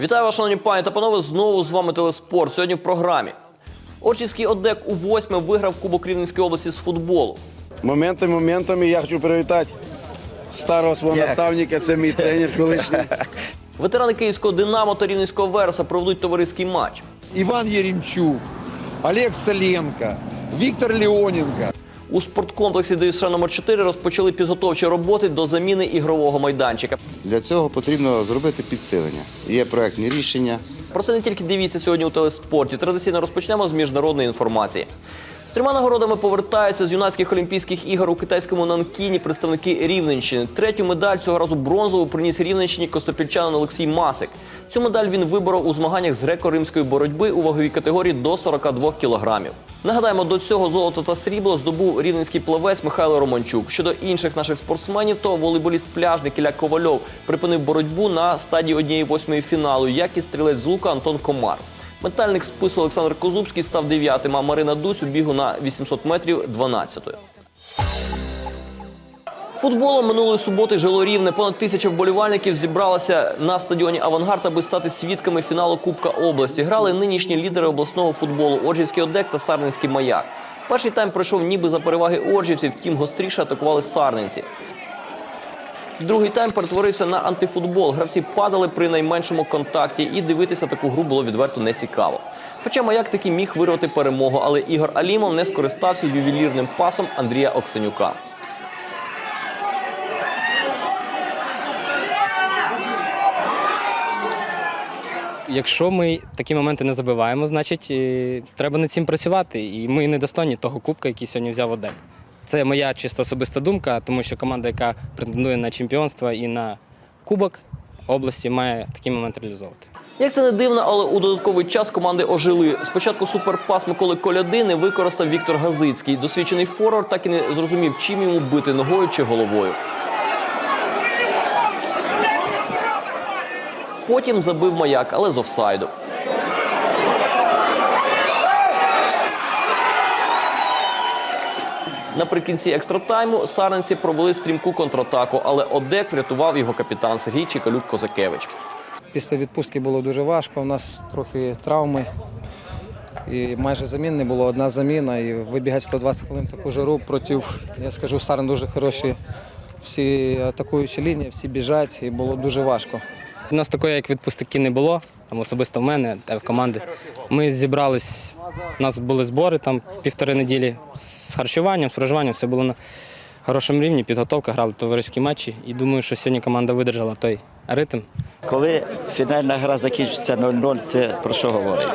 Вітаю вас, шановні пані та панове. Знову з вами телеспорт. Сьогодні в програмі. Орчівський ОДЕК у восьме виграв Кубок Рівненської області з футболу. Моментами, моментами я хочу привітати старого свого наставника, це мій тренер колишній. Ветерани київського Динамо та Рівненського Вереса проведуть товариський матч. Иван Еремчук, Олег Соленко, Виктор Леоненко. У спорткомплексі ДЮСШ номер 4 розпочали підготовчі роботи до заміни ігрового майданчика. Для цього потрібно зробити підсилення. Є проектні рішення. Про це не тільки дивіться сьогодні у телеспорті. Традиційно розпочнемо з міжнародної інформації. З трьома нагородами повертаються з юнацьких олімпійських ігор у китайському Нанкіні представники Рівненщини. Третю медаль цього разу бронзову приніс Рівненщині костопільчанин Олексій Масик. Цю медаль він виборов у змаганнях з греко-римської боротьби у ваговій категорії до 42 кілограмів. Нагадаємо, до цього золото та срібло здобув рівненський плавець Михайло Романчук. Щодо інших наших спортсменів, то волейболіст пляжник Ілля Ковальов припинив боротьбу на стадії однієї восьмої фіналу, як і стрілець з лука Антон Комар. Метальник спису Олександр Козубський став дев'ятим, а Марина Дусь у бігу на 800 метрів 12-ю. Футболом минулої суботи жило рівне. Понад тисяча вболівальників зібралося на стадіоні Авангард, аби стати свідками фіналу Кубка області. Грали нинішні лідери обласного футболу Оржівський Одек та Сарненський маяк. Перший тайм пройшов ніби за переваги оржівців, втім гостріше атакували сарненці. Другий тайм перетворився на антифутбол. Гравці падали при найменшому контакті, і дивитися таку гру було відверто нецікаво. Хоча маяк таки міг вирвати перемогу, але Ігор Алімов не скористався ювелірним пасом Андрія Оксенюка. Якщо ми такі моменти не забиваємо, значить е, треба над цим працювати. І ми недостойні того кубка, який сьогодні взяв ОДЕК. Це моя чисто особиста думка, тому що команда, яка претендує на чемпіонство і на кубок області, має такі моменти реалізовувати. Як це не дивно, але у додатковий час команди ожили. Спочатку суперпас Миколи Колядини використав Віктор Газицький. Досвідчений форвард так і не зрозумів, чим йому бити ногою чи головою. Потім забив маяк, але з офсайду. Наприкінці екстратайму сарненці провели стрімку контратаку, але ОДЕК врятував його капітан Сергій Чикалюк-Козакевич. Після відпустки було дуже важко. У нас трохи травми. І майже замін не було. Одна заміна. І вибігати 120 хвилин таку жару проти, я скажу, Сарн дуже хороші. Всі атакуючі лінії, всі біжать, і було дуже важко. У нас такої, як відпустки, не було, там особисто в мене та в команди. Ми зібрались, у нас були збори там півтори неділі з харчуванням, з проживанням, все було на хорошому рівні, підготовка, грали товариські матчі. І думаю, що сьогодні команда видержала той ритм. Коли фінальна гра закінчиться 0-0, це про що говорить?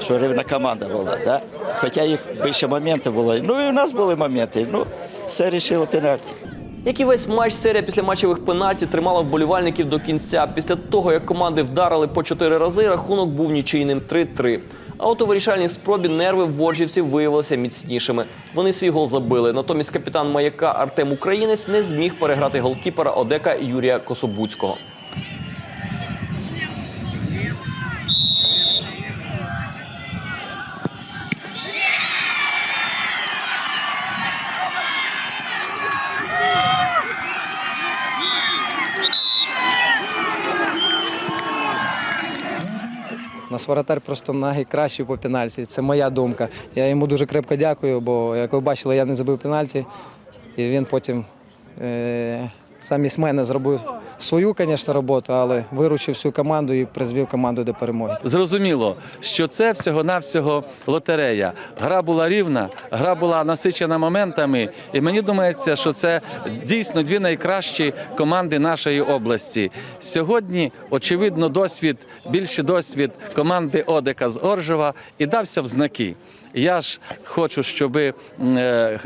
Що рівна команда була, да? Хоча їх більше моментів було. Ну і у нас були моменти. Ну, все рішило пенальті. Як і весь матч, серія після матчевих пенальті тримала вболівальників до кінця. Після того, як команди вдарили по чотири рази, рахунок був нічийним 3-3. А от у вирішальній спробі нерви воржівців виявилися міцнішими. Вони свій гол забили. Натомість капітан маяка Артем Українець не зміг переграти голкіпера Одека Юрія Кособуцького. Нас воротар просто найкращий по пенальті. Це моя думка. Я йому дуже крепко дякую, бо, як ви бачили, я не забив пенальті. І він потім е, із мене зробив свою, звісно, роботу, але виручив всю команду і призвів команду до перемоги. Зрозуміло, що це всього-навсього лотерея. Гра була рівна, гра була насичена моментами, і мені думається, що це дійсно дві найкращі команди нашої області. Сьогодні, очевидно, досвід, більший досвід команди Одека з Оржева і дався в знаки. Я ж хочу, щоб е,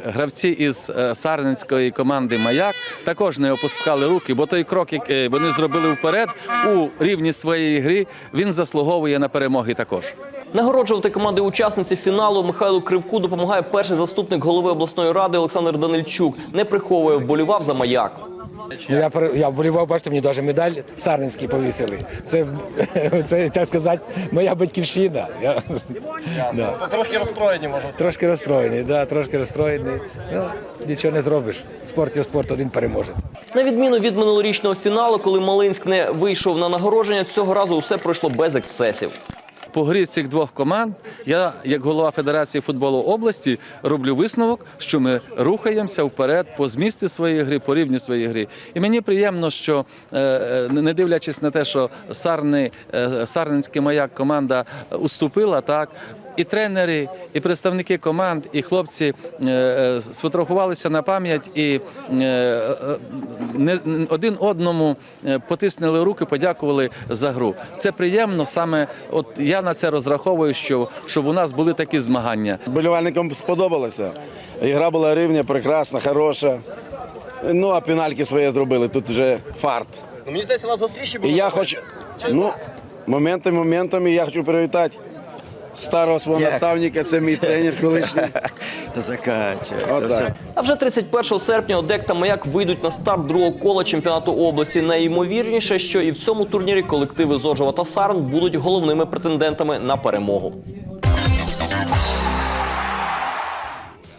гравці із е, сарненської команди Маяк також не опускали руки, бо той крок, який вони зробили вперед у рівні своєї гри, він заслуговує на перемоги також. Нагороджувати команди учасниці фіналу Михайлу Кривку допомагає перший заступник голови обласної ради Олександр Данильчук. Не приховує, вболівав за маяк. Ну, я, я вболівав, бачите, мені навіть медаль Сарненський повісили. Це, це, так сказати, моя батьківщина. Я, да. Трошки розстроєні, можна Трошки розстроєний, да, трошки розстроєний. Ну, нічого не зробиш. Спорт є спорт, один переможець. На відміну від минулорічного фіналу, коли Малинськ не вийшов на нагородження, цього разу усе пройшло без ексцесів. По грі цих двох команд я, як голова Федерації футболу області, роблю висновок, що ми рухаємося вперед по змісті своєї гри, по рівні своєї гри. І мені приємно, що е, е, не дивлячись на те, що Сарни, е, Сарненський маяк команда уступила, так. І тренери, і представники команд, і хлопці е, е, сфотографувалися на пам'ять і е, один одному потиснули руки, подякували за гру. Це приємно. Саме от я на це розраховую, що щоб у нас були такі змагання. Болівальникам сподобалося. Ігра була рівня, прекрасна, хороша. Ну, а пенальки своє зробили. Тут вже фарт. Ну, мені здається, у нас гостріші І я хочу. Ну, моменти моментами я хочу привітати старого свого наставника, це мій тренер колишній. Закачує. Отак. А вже 31 серпня ОДЕК та Маяк вийдуть на старт другого кола чемпіонату області. Найімовірніше, що і в цьому турнірі колективи Зоржова та Сарн будуть головними претендентами на перемогу.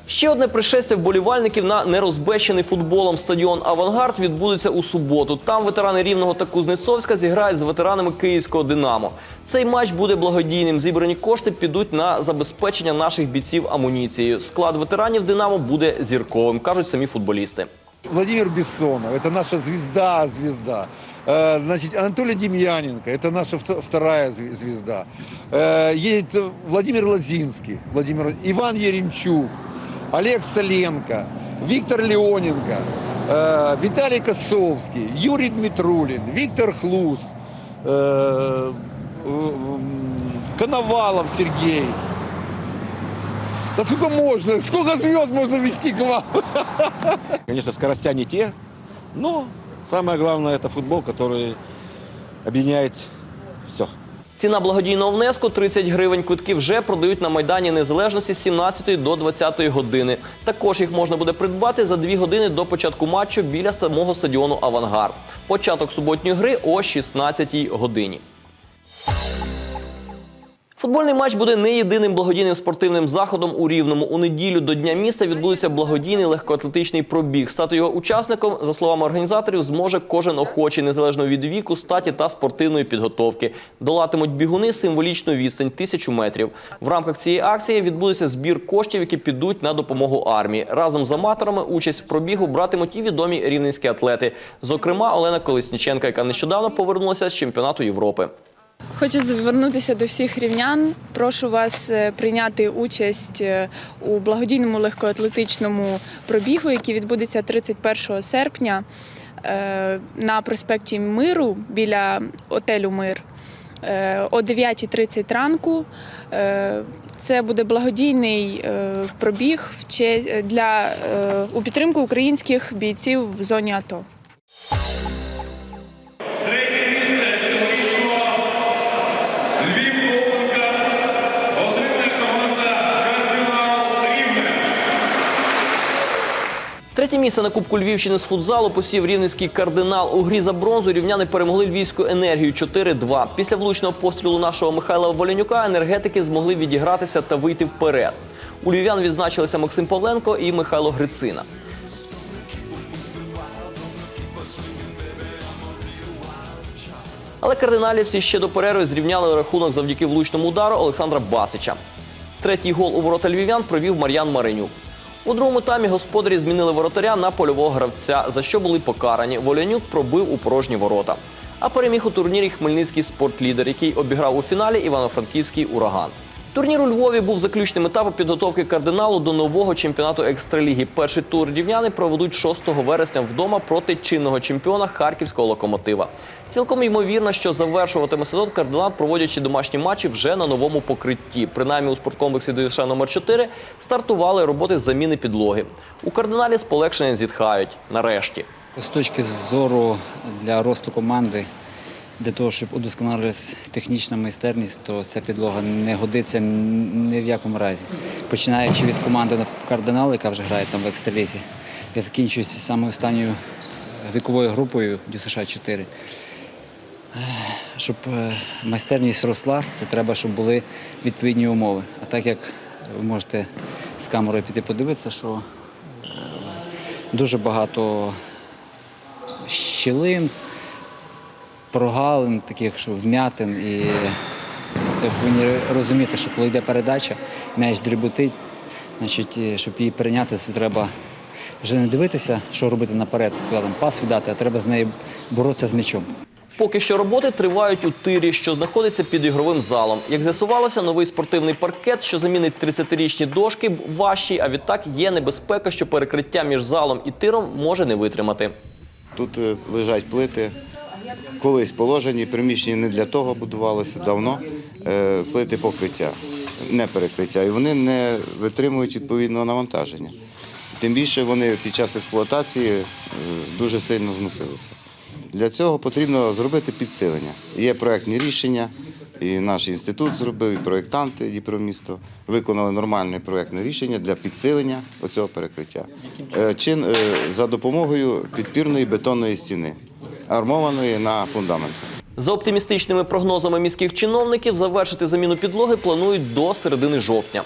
Ще одне пришестя вболівальників на нерозбещений футболом стадіон Авангард відбудеться у суботу. Там ветерани Рівного та Кузнецовська зіграють з ветеранами Київського Динамо. Цей матч буде благодійним. Зібрані кошти підуть на забезпечення наших бійців амуніцією. Склад ветеранів Динамо буде зірковим, кажуть самі футболісти. Владимир Бессонов, это наша звезда, звезда. Э, Значит, Анатолий Демьяненко, это наша вто- вторая зв- звезда. Э, Едет э, Владимир Лозинский, Владимир, Иван Еремчук, Олег Соленко, Виктор Леоненко, э, Виталий Косовский, Юрий Дмитрулин, Виктор Хлус, э, э, Коновалов Сергей. Да сколько можно? Сколько звезд можно вести к вам? Конечно, скоростя не те, но самое главное это футбол, который объединяет все. Ціна благодійного внеску 30 гривень. Квитки вже продають на Майдані Незалежності з 17 до 20 години. Також їх можна буде придбати за 2 години до початку матчу біля самого стадіону Авангард. Початок суботньої гри о 16 годині. Футбольний матч буде не єдиним благодійним спортивним заходом у Рівному. У неділю до Дня міста відбудеться благодійний легкоатлетичний пробіг. Стати його учасником, за словами організаторів, зможе кожен охочий, незалежно від віку, статі та спортивної підготовки. Долатимуть бігуни символічну відстань тисячу метрів. В рамках цієї акції відбудеться збір коштів, які підуть на допомогу армії. Разом з аматорами участь в пробігу братимуть і відомі рівненські атлети. Зокрема, Олена Колесніченка, яка нещодавно повернулася з чемпіонату Європи. Хочу звернутися до всіх рівнян. Прошу вас е, прийняти участь е, у благодійному легкоатлетичному пробігу, який відбудеться 31 серпня е, на проспекті Миру біля отелю Мир о 9.30 ранку. Це буде благодійний пробіг для у підтримку українських бійців в зоні АТО. Третє місце на Кубку Львівщини з футзалу посів рівненський кардинал. У грі за бронзу рівняни перемогли львівську енергію 4-2. Після влучного пострілу нашого Михайла Воленюка енергетики змогли відігратися та вийти вперед. У львів'ян відзначилися Максим Павленко і Михайло Грицина. Але кардиналівці ще до перерви зрівняли рахунок завдяки влучному удару Олександра Басича. Третій гол у ворота львів'ян провів Мар'ян Маринюк. У другому таймі господарі змінили воротаря на польового гравця, за що були покарані. Волянюк пробив у порожні ворота. А переміг у турнірі хмельницький спортлідер, який обіграв у фіналі Івано-Франківський ураган. Турнір у Львові був заключним етапом підготовки кардиналу до нового чемпіонату екстраліги. Перший тур рівняни проведуть 6 вересня вдома проти чинного чемпіона харківського локомотива. Цілком ймовірно, що завершуватиме сезон кардинал, проводячи домашні матчі вже на новому покритті. Принаймні у спорткомплексі ДЮСШ номер 4 стартували роботи з заміни підлоги. У кардиналі з полегшення зітхають. Нарешті. З точки зору для росту команди для того, щоб удосконалилась технічна майстерність, то ця підлога не годиться ні в якому разі. Починаючи від команди Кардинал, яка вже грає там в екстралізі, я закінчуюся саме останньою віковою групою ДЮСШ 4. Щоб е, майстерність росла, це треба, щоб були відповідні умови. А так як ви можете з камерою піти подивитися, що е, дуже багато щілин, прогалин, таких що вмятин. І це повинні розуміти, що коли йде передача, м'яч дріботить, значить, е, щоб її прийняти, це треба вже не дивитися, що робити наперед, коли там пас віддати, а треба з нею боротися з м'ячом. Поки що роботи тривають у тирі, що знаходиться під ігровим залом. Як з'ясувалося, новий спортивний паркет, що замінить 30-річні дошки, важчий, а відтак є небезпека, що перекриття між залом і тиром може не витримати. Тут е, лежать плити, колись положені, приміщення не для того будувалося давно. е, Плити покриття, не перекриття. І вони не витримують відповідного навантаження. Тим більше вони під час експлуатації е, дуже сильно зносилися. Для цього потрібно зробити підсилення. Є проектні рішення, і наш інститут зробив, і проєктанти Дніпромісто виконали нормальне проектне рішення для підсилення оцього перекриття. Е, Чин е, за допомогою підпірної бетонної стіни, армованої на фундамент. За оптимістичними прогнозами міських чиновників, завершити заміну підлоги планують до середини жовтня.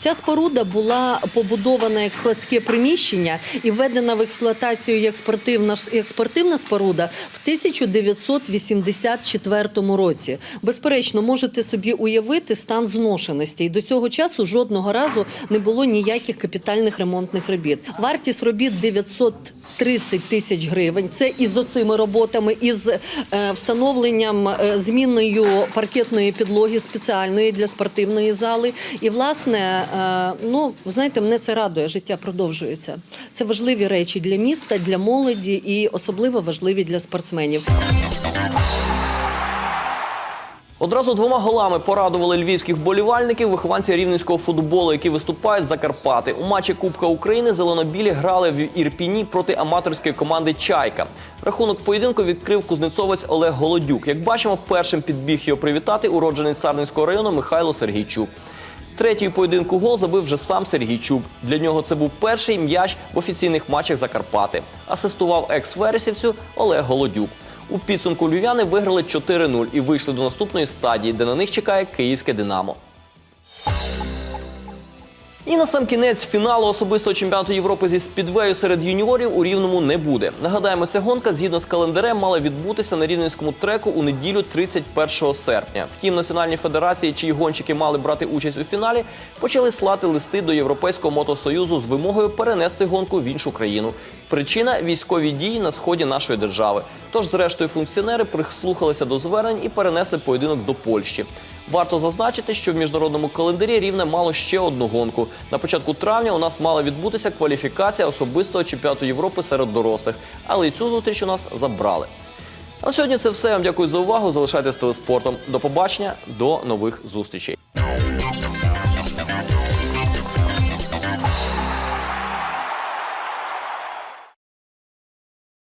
Ця споруда була побудована як складське приміщення і введена в експлуатацію як спортивна, як спортивна споруда в 1984 році. Безперечно, можете собі уявити стан зношеності. І до цього часу жодного разу не було ніяких капітальних ремонтних робіт. Вартість робіт 930 тисяч гривень. Це із оцими роботами, із е, встановленням зміною змінною паркетної підлоги спеціальної для спортивної зали. І власне, е, ну знаєте, мене це радує. Життя продовжується. Це важливі речі для міста, для молоді і особливо важливі для спортсменів. Одразу двома голами порадували львівських вболівальників вихованці рівненського футболу, які виступають за Карпати. У матчі Кубка України зеленобілі грали в Ірпіні проти аматорської команди Чайка. Рахунок поєдинку відкрив кузнецовець Олег Голодюк. Як бачимо, першим підбіг його привітати уродженець Сарненського району Михайло Сергійчук. Третій поєдинку гол забив вже сам Сергійчук. Для нього це був перший м'яч в офіційних матчах Закарпати. Асистував екс-вересівцю Олег Голодюк. У підсумку львів'яни виграли 4-0 і вийшли до наступної стадії, де на них чекає київське Динамо. І на сам кінець фіналу особистого чемпіонату Європи зі спідвею серед юніорів у Рівному не буде. Нагадаємо, ця гонка згідно з календарем мала відбутися на рівненському треку у неділю 31 серпня. Втім, національні федерації, чиї гонщики мали брати участь у фіналі, почали слати листи до Європейського мотосоюзу з вимогою перенести гонку в іншу країну. Причина військові дії на сході нашої держави. Тож, зрештою, функціонери прислухалися до звернень і перенесли поєдинок до Польщі. Варто зазначити, що в міжнародному календарі рівне мало ще одну гонку. На початку травня у нас мала відбутися кваліфікація особистого чемпіонату Європи серед дорослих, але й цю зустріч у нас забрали. А на сьогодні це все. Вам дякую за увагу. Залишайтесь з телеспортом. До побачення, до нових зустрічей.